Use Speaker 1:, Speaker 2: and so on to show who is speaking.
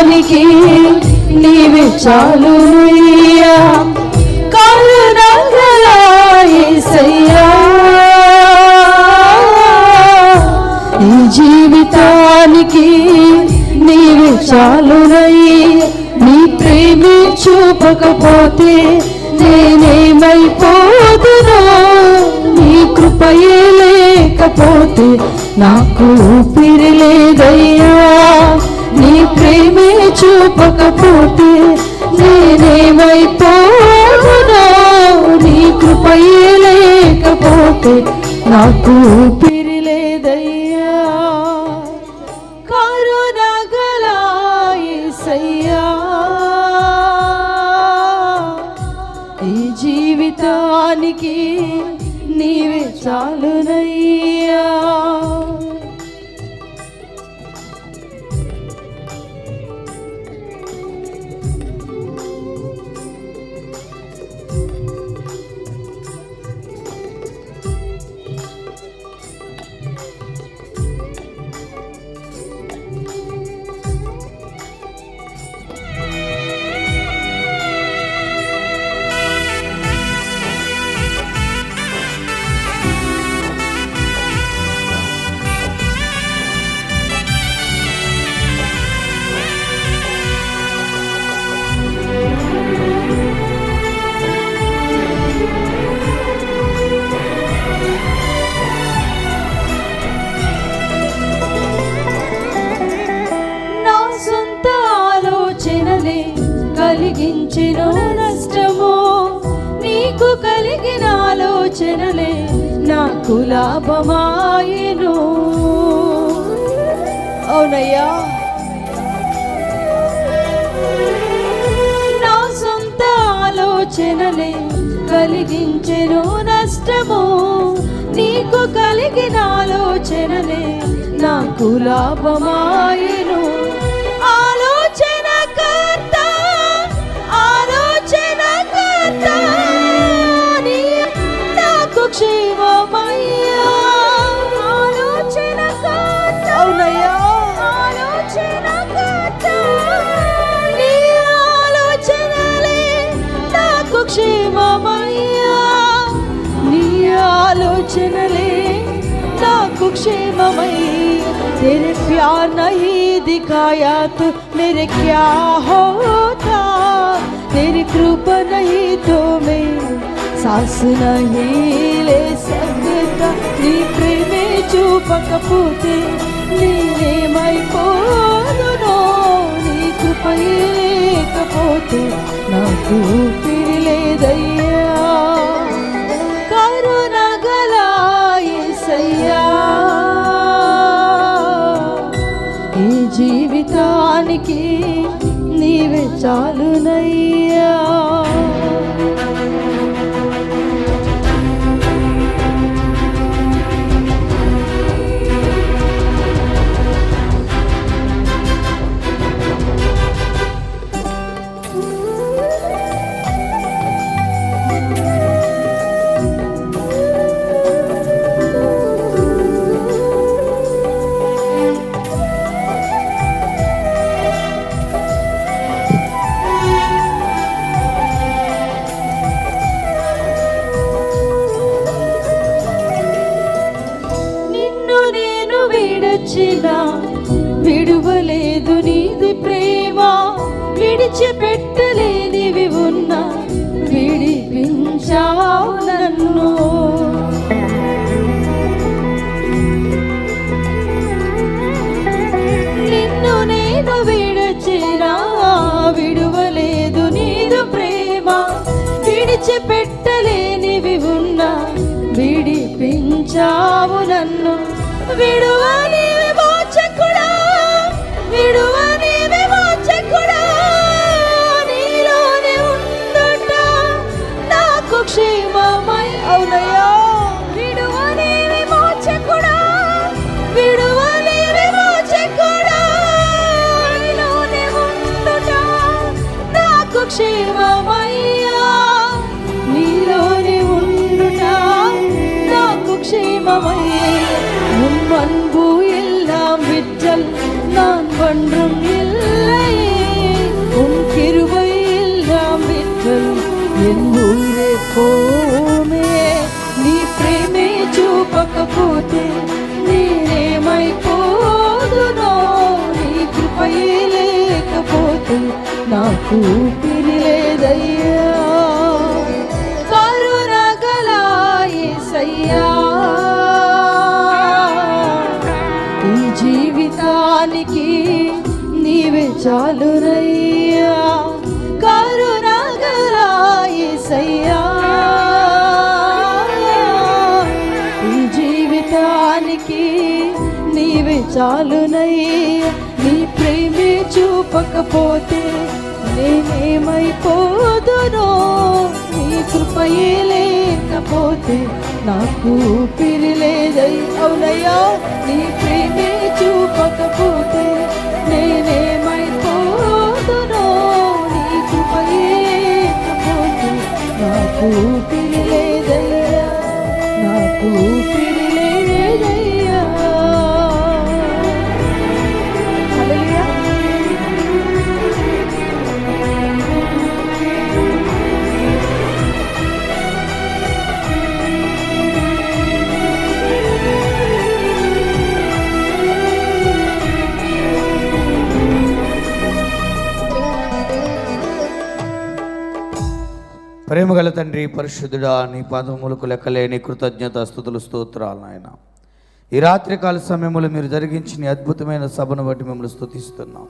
Speaker 1: జీవితానికి నీవి చాలు ఈ జీవితానికి నీవి చాలు నీ ప్రేమి చూపకపోతే నేనేమైపోదునో? నీ కృపయే లేకపోతే నాకు ఊపిరి లేదయ్యా. నీ ప్రేమే చూపకపోతే నేనేమైపోదునో నీ కృపయే లేకపోతే నాకు ఊపిరి లేదయ్యా. కరుణగల కలిగించిన నష్టము నీకు కలిగిన ఆలోచనలే నాకు లాభమాయను. అవునయ్యా. నా సొంత ఆలోచనలే కలిగించెను నష్టము నీకు కలిగిన ఆలోచనలే నాకు లాభమాయను. ఆలోచనలే నాకు క్షేమమయ్యా तेरे प्यार नहीं दिखाया तो मेरे क्या होता तेरी कृपा नहीं तो मैं सांस नहीं ले सकता నీ ప్రేమే చూపకపోతే నేనేమైపోదునో నీ కృపయే లేకపోతే నాకు చాలునయ్యా విడిచిపెట్టలేనివి ఉన్నా విడిపించావు నన్ను. నిన్ను నేను విడచినా విడువలేదు నీరు ప్రేమ. విడిచిపెట్టలేనివి ఉన్నా విడిపించావు నన్ను. విడువలే இல்லாமை. உன் அன்பு எல்லாம் விற்றல் நான் ஒன்றும் இல்லை. உன் கிருபை నీ కృపయే లేకపోతే నాకు చాలురయ్యా కరుణ గల ఈ జీవితానికి నీవే చాలునయ్యా నీ ప్రేమే చూపకపోతే నేనేమైపోదునో నీ కృపయే లేకపోతే నాకు పిరిలేదై అవునయ్యా నీ ప్రేమే చూపకపోతే నేనేమైపోదునో నీ కృపయే నాకు పిరిలేదయ్యా నాకు పిరి
Speaker 2: ప్రేమగల తండ్రి పరిశుద్ధుడా నీ పాదములకు లెక్కలేని కృతజ్ఞత స్థుతులు స్తోత్రాలు నాయన. ఈ రాత్రికాల సమయంలో మీరు జరిగించిన అద్భుతమైన సభను బట్టి మిమ్మల్ని స్థుతిస్తున్నాం